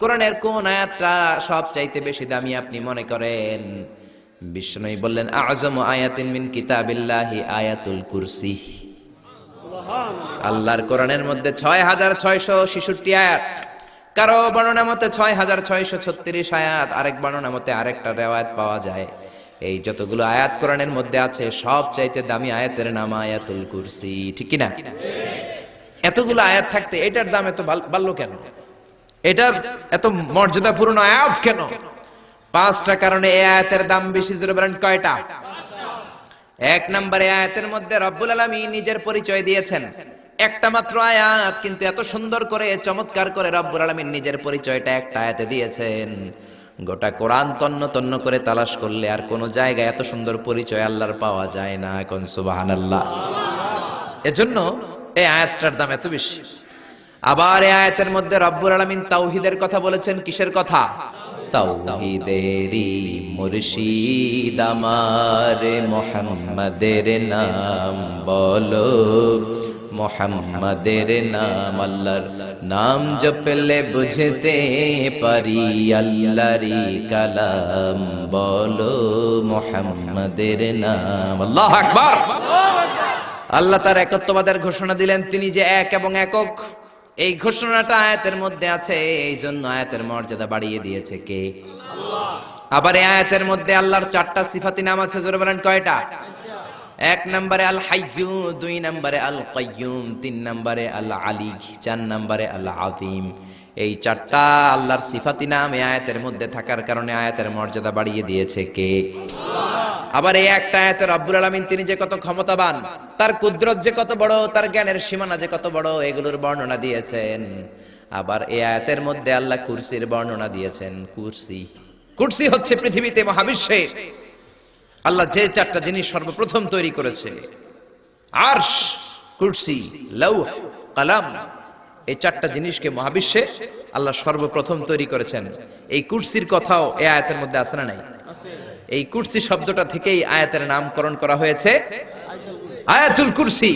কোরআনের কোন আয়াতটা সব চাইতে বেশি দামি আপনি মনে করেন? বিষ্ণুই বললেন, আজম আয়াতিন মিন কিতাবিল্লাহি আয়াতুল কুরসি। আল্লাহর কোরআনের মধ্যে ছয় হাজার ছয়শো ছেষট্টি আয়াত। কারও বর্ণনা মতে ছয় হাজার ছয়শো ছত্রিশ আয়াত, আরেক বর্ণনা মতে আরেকটা রেওয়ায়ত পাওয়া যায়। এই যতগুলো আয়াত কোরআনের মধ্যে আছে সব চাইতে দামি আয়াতের নাম আয়াতুল কুরসি। ঠিক কি না এতগুলো আয়াত থাকতে এটার দাম এত বাল- বাড়লো কেন? এটার এত মর্যাদাপূর্ণ আয়াত কেন? পাঁচটা কারণে এই আয়াতের দাম বেশি, জোরে বলেন, কয়টা? এক নম্বরে আয়াতের মধ্যে রব্বুল আলামিন নিজের পরিচয় দিয়েছেন। একটা মাত্র আয়াত, কিন্তু এত সুন্দর করে, চমৎকার করে রব্বুল আলামিন নিজের পরিচয়টা একটা আয়াতে দিয়েছেন। গোটা কোরআন তন্ন তন্ন করে তালাশ করলে আর কোন জায়গায় এত সুন্দর পরিচয় আল্লাহর পাওয়া যায় না এখন, সুবহানাল্লাহ। এজন্য এই আয়াতটার দাম এত বেশি। আবার এই আয়াতের মধ্যে রব্বুর আলামিন তাওহিদের কথা বলেছেন, কিসের কথা? তাওহীদেরই মুর্শিদ আমার, মোহাম্মদের নাম বলো, মোহাম্মদের নাম আল্লাহর নাম জপলে বুঝতে পারি আল্লাহরি কালাম বলো, মোহাম্মদের নাম। আল্লাহ আকবার! আল্লাহ তার একত্ববাদের ঘোষণা দিলেন, তিনি যে এক এবং একক এই ঘোষণাটা আয়াতের মধ্যে আছে এই জন্য আয়াতের মর্যাদা বাড়িয়ে দিয়েছে কে? আবার এই আয়াতের মধ্যে আল্লাহর চারটা সিফাতি নাম আছে, জোরে বলেন কয়টা? এক নম্বরে আল হাইয়ু দুই নম্বরে আল কাইয়ুম তিন নম্বরে আল আলী চার নম্বরে আল আযীম এই চারটা আল্লাহর সিফাতি নাম এই আয়াতের মধ্যে থাকার কারণে আয়াতের মর্যাদা বাড়িয়ে দিয়েছে কে? আবার এই একটা আয়াতে রব্বুল আলামিন তিনি যে কত ক্ষমতাবান, তার কুদরত যে কত বড়, তার জ্ঞানের সীমানা যে কত বড়, এগুলোর বর্ণনা দিয়েছেন। আবার এই আয়াতের মধ্যে আল্লাহ কুরসির বর্ণনা দিয়েছেন, কুরসি। কুরসি হচ্ছে পৃথিবীতে মহাবিশ্বে। আল্লাহ যে চারটা জিনিস সর্বপ্রথম তৈরি করেছে। আরশ, কুরসি, লৌহ, কালাম, এই চারটা জিনিসকে মহাবিশ্বে আল্লাহ সর্বপ্রথম তৈরি করেছেন। এই কুরসির কথাও এই আয়াতের মধ্যে আছে না নাই? এই কুরসি শব্দটা থেকেই আয়াতের নামকরণ করা হয়েছে। আয়াতুল কুরসি।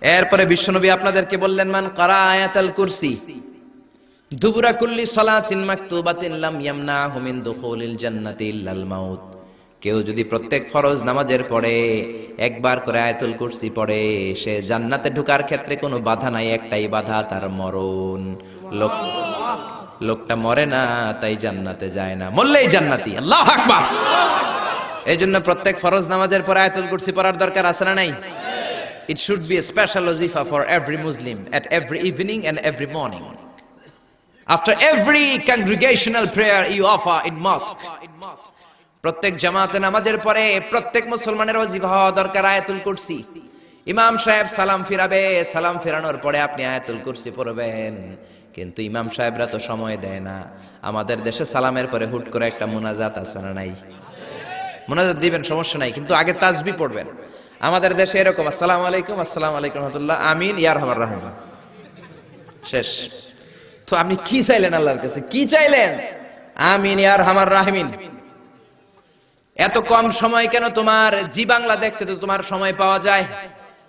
এরপরে বিশ্বনবী আপনাদেরকে বললেন, মান কারা আয়াতুল কুরসি? দুবুরা কুল্লি সালাতিন মাকতুবাতিন লাম ইয়ামনাহু মিন দুখুলিল জান্নাতি ইল্লাল মাউত। কেউ যদি প্রত্যেক ফরজ নামাজের পরে একবার করে আয়াতুল কুরসি পড়ে, সে জান্নাতে ঢোকার ক্ষেত্রে কোনো বাধা নাই, একটাই বাধা, তার মরণ। লোক লোকটা মরে না, তাই জান্নাতে যায় না। মরলেই জান্নাতি। আল্লাহ আকবার। এই জন্য প্রত্যেক ফরজ নামাজের পর আয়াতুল কুরসি পড়ার দরকার আছে না নাই? It should be special ওজিফা for every Muslim at every evening and every morning after every congregational prayer you offer in mosque প্রত্যেক জামাতে নামাজের পরে প্রত্যেক মুসলমানের ওজিফা হওয়া দরকার আয়াতুল কুরসি। ইমাম সাহেব সালাম ফিরাবে, সালাম ফেরানোর পরে আপনি আয়াতুল কুরসি পড়বেন। কিন্তু ইমাম সাহেবরা তো সময় দেয় না। আমাদের দেশে সালামের পরে হুট করে একটা মোনাজাত আছে না নাই? মোনাজাত দিবেন, সমস্যা নাই, কিন্তু আগে তাজবি পড়বেন। আমাদের দেশে এরকম, আসসালামু আলাইকুম, আসসালাম আলাইকুম রহমতুল্লাহ, আমিন ইয়ার রহমান রাহিম। শেষ। তো আপনি কি চাইলেন আল্লাহর কাছে? কি চাইলেন? আমিন ইয়ার হামার রাহমিন। এত কম সময় কেন তোমার? জি বাংলা দেখতে তো তোমার সময় পাওয়া যায়।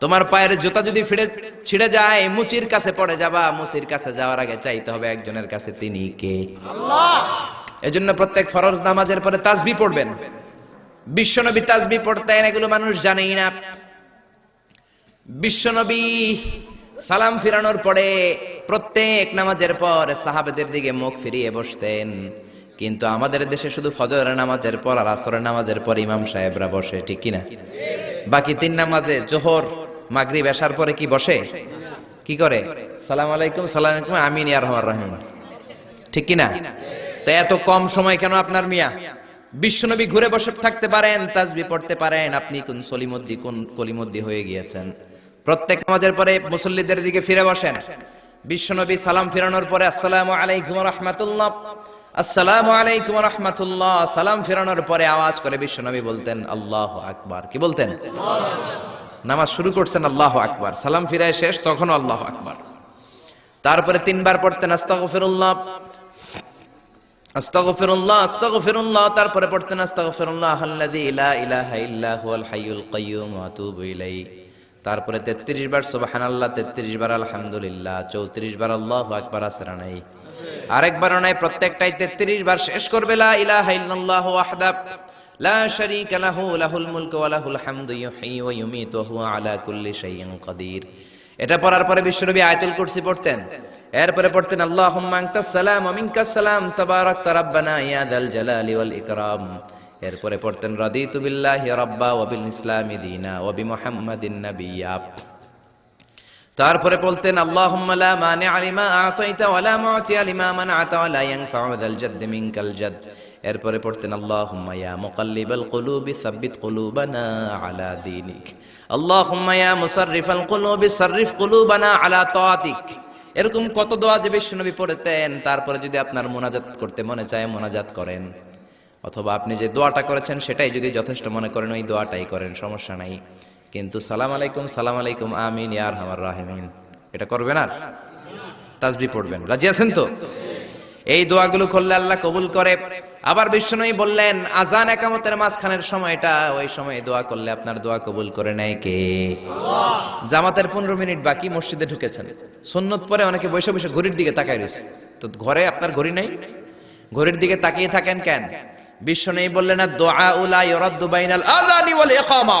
তোমার পায়ের জুতা যদি ফিরে ছিঁড়ে যায় মুচির কাছে পড়ে যাবা মুচির কাছে যাওয়ার আগে চাইতে হবে একজনের কাছে তিনি কে। এজন্য প্রত্যেক ফরজ নামাজের পরে তাজবি পড়বেন। বিশ্বনবী তাজবি পড়তেন এগুলো মানুষ জানেই না। বিশ্বনবী সালাম ফিরানোর পরে প্রত্যেক নামাজের পর সাহাবেদের দিকে মুখ ফিরিয়ে বসতেন। কিন্তু আমাদের দেশে শুধু ফজরের নামাজের পর আর আসরের নামাজের পর ইমাম সাহেবরা বসে ঠিক কিনা? বাকি তিন নামাজে জোহর মাগরিব এশার পরে কি বসে? কি করে? সালাম আলাইকুম সালাম আলাইকুম, আমিন রহমান রহিম। ঠিক কিনা? তো এত কম সময় কেন আপনার মিয়া? বিশ্বনবী ঘুরে বসে থাকতে পারেন, তাজবি পড়তে পারেন, আপনি কোন সলিমদ্দি, কোন কলিমদ্দি হয়ে গিয়েছেন? প্রত্যেক নামাজের পরে মুসল্লিদের দিকে ফিরে বসেন। বিশ্বনবী সালাম ফিরানোর পরে আসসালামু আলাইকুম রহমাতুল্লাহ, আসসালামু আলাইকুম রহমতুল্লাহ, সালাম ফেরানোর পরে আওয়াজ করে বিশ্বনবী বলতেন, আল্লাহ আকবার। কি বলতেন? নামাজ শুরু করছেন আল্লাহ আকবার। সালাম ফিরায় শেষ তখন আল্লাহ আকবার। তারপরে তিনবার পড়তেন তারপরে পড়তেন হাইয়ুল তারপরে 33 বার, সুবহানাল্লাহ 33 বার, আলহামদুলিল্লাহ 34 বার, আল্লাহু আকবার, আসরা নাই। আরেকবার নাই, প্রত্যেকটাই 33 বার শেষ করবে, লা ইলাহা ইল্লাল্লাহ লা শারীকা লাহু, লাহুল মুলকু ওয়া লাহুল হামদু ইউহয়ী ওয়া ওয়া আলা কুল্লি শাইইন কাদির। এটা পড়ার পরে বিশ্বনবী আয়াতুল কুরসি পড়তেন। এরপরে পড়তেন, আল্লাহুম্মা আনতাস সালাম ওয়া মিনকাস সালাম, তাবারাকতা রাব্বানা ইয়া জালালি ওয়াল ইকরাম। এরপরে পড়তেন, রাদিতু বিল্লাহি রাব্বা ওয়া বিল ইসলামি দীনা ওয়া বিমুহাম্মাদিন নাবিয়্যা তারপরে বলতেন আল্লাহুম্মা লা মানি'a লিমা আ'তাইতা ওয়া লা মু'তিয়া লিমা মান'আতা ওয়া লা ইয়ানফা'ু যাল জাদ্দ মিনকাল জাদ্দ এরপরে পড়তেন, আল্লাহুম্মা ইয়া মুকাল্লিবাল আলা দীনিক। কুলুবানা আলা এরকম কত দোয়া যে বিশ্বনবী পড়তেন, তারপরে যদি আপনার মোনাজাত করতে মনে চায়, মোনাজাত করেন। অথবা আপনি যে দোয়াটা করেছেন, সেটাই যদি যথেষ্ট মনে করেন, ওই দোয়াটাই করেন, সমস্যা নাই। কিন্তু সালাম আলাইকুম সালাম আলাইকুম, আমিন ইয়ার হামার রাহিমিন। এটা করবেন আর? তাজবি পড়বেন। রাজি আছেন তো? এই দোয়াগুলো করলে আল্লাহ কবুল করে। আবার বিষ্ণুই বললেন আজান একামতের মাঝখানের সময়টা ওই সময় দোয়া করলে আপনার দোয়া কবুল করে নেয় কে? জামাতের পনেরো মিনিট বাকি মসজিদে ঢুকেছেন। সুন্নত পরে অনেকে বসে বসে ঘড়ির দিকে তাকাই রয়েছে। তো ঘরে আপনার ঘড়ি নাই? ঘড়ির দিকে তাকিয়ে থাকেন কেন? বিশ্ব নেই বললেন দোয়া উলা ইরাদ্দু বাইনাল আযানি ওয়াল ইকামা।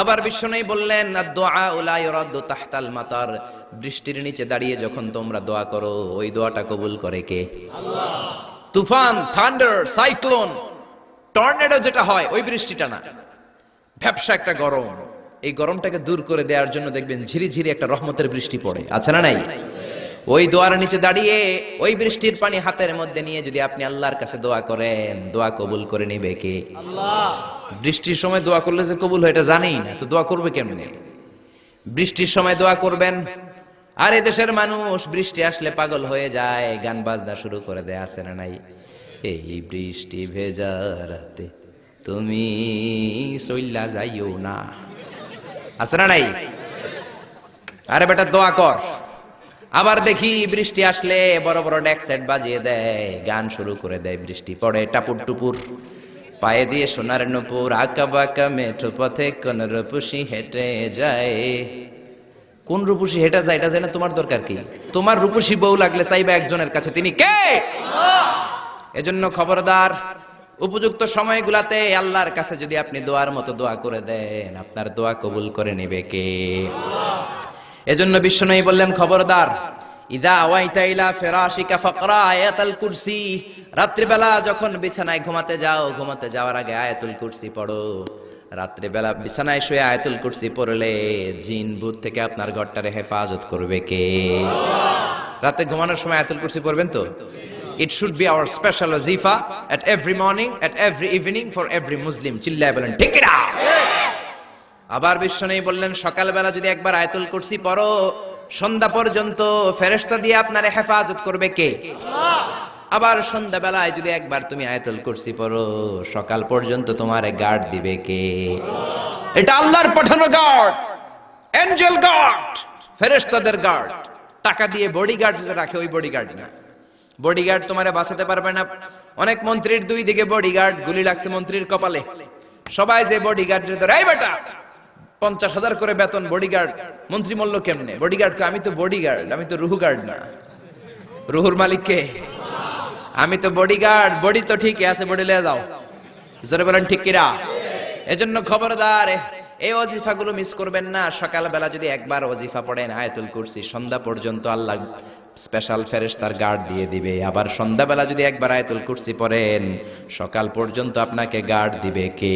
আবার বিষ্ণু বললেন তাহতাল মাতার। বৃষ্টির নিচে দাঁড়িয়ে যখন তোমরা দোয়া করো ওই দোয়াটা কবুল করে কে? তুফান থান্ডার সাইক্লোন টর্নেডো যেটা হয় ওই বৃষ্টিটা না। ভ্যাবসা একটা গরম। এই গরমটাকে দূর করে দেওয়ার জন্য দেখবেন ঝিরিঝিরি ঝিরি একটা রহমতের বৃষ্টি পড়ে। আছে না নাই? ওই দোয়ার নিচে দাঁড়িয়ে ওই বৃষ্টির পানি হাতের মধ্যে নিয়ে যদি আপনি আল্লাহর কাছে দোয়া করেন দোয়া কবুল করে নিবে কে? বৃষ্টির সময় দোয়া করলে যে কবুল হয় এটা জানি না তো দোয়া করবে কেমনে? বৃষ্টির সময় দোয়া করবেন আর দেশের মানুষ বৃষ্টি আসলে পাগল হয়ে যায় গান বাজনা শুরু করে দেয় আছে না নাই? এই বৃষ্টি ভেজা রাতে তুমি সইল্লা যাইও না। আছে না নাই? আরে বেটা দোয়া কর। আবার দেখি বৃষ্টি আসলে বড় বড় ডেক সেট বাজিয়ে দেয়, গান শুরু করে দেয়, বৃষ্টি পড়ে টাপুর টুপুর। পায়ে দিয়ে সোনার নুপুর, আঁকা বাঁকা মেঠো পথে কোন রূপসী হেঁটে যায়। কোন রূপসী হেঁটে যায় এটা জানে তোমার দরকার কি? তোমার রূপসী বউ লাগলে চাইবে একজনের কাছে, তিনি কে? এজন্য খবরদার, উপযুক্ত সময়গুলাতে আল্লাহর কাছে যদি আপনি দোয়ার মতো দোয়া করে দেন, আপনার দোয়া কবুল করে নেবে কে? এজন্য বিশ্বনবী বললেন, খবরদার, ইদা রাত্রিবেলা যখন বিছানায় ঘুমাতে যাও, ঘুমাতে যাওয়ার আগে পড়ো। রাত্রিবেলা বিছানায় শুয়ে জিন থেকে আপনার ঘরটারে হেফাজত করবে কে? রাতে ঘুমানোর সময় আয়াতুল পড়বেন তো? It should be our special ওয়াজিফা at every morning at every evening for every Muslim চিল্লায় বলেন, ঠিক না আবার বিশ্ব নেই বললেন, সকালবেলা যদি একবার আয়াতুল কুরসি পড়ো, সন্ধ্যা পর্যন্ত ফেরেশতা দিয়ে আপনার হেফাজত করবে কে? আবার সন্ধ্যাবেলায় যদি একবার তুমি আয়াতুল কুরসি পড়ো, সকাল পর্যন্ত তোমারে গার্ড দিবে কে? এটা আল্লাহর পাঠানো গার্ড, এঞ্জেল গার্ড ফেরেস্তাদের গার্ড। টাকা দিয়ে বডিগার্ড যে রাখে, ওই বডিগার্ড না। বডিগার্ড তোমারে বাঁচাতে পারবে না। অনেক মন্ত্রীর দুই দিকে বডিগার্ড, গুলি লাগছে মন্ত্রীর কপালে। সবাই যে বডিগার্ড ধরে, এই বেটা পঞ্চাশ হাজার করে বেতন বডিগার্ড মন্ত্রী মল্ল কেমনে? বডিগার্ড আমি তো বডিগার্ড আমি তো রুহু গার্ড না। রুহুর মালিক কে? আমি তো বডিগার্ড বডি তো ঠিকই আছে বডি লে যাও। জোরে বলেন, ঠিক কিরা এজন্য খবরদার এই ওজিফাগুলো মিস করবেন না। সকালবেলা যদি একবার ওজিফা পড়েন আয়াতুল কুরসি, সন্ধ্যা পর্যন্ত আল্লাহ স্পেশাল ফেরেশতার গার্ড দিয়ে দিবে। আবার সন্ধ্যাবেলা যদি একবার আয়াতুল কুরসি পড়েন, সকাল পর্যন্ত আপনাকে গার্ড দিবে কে?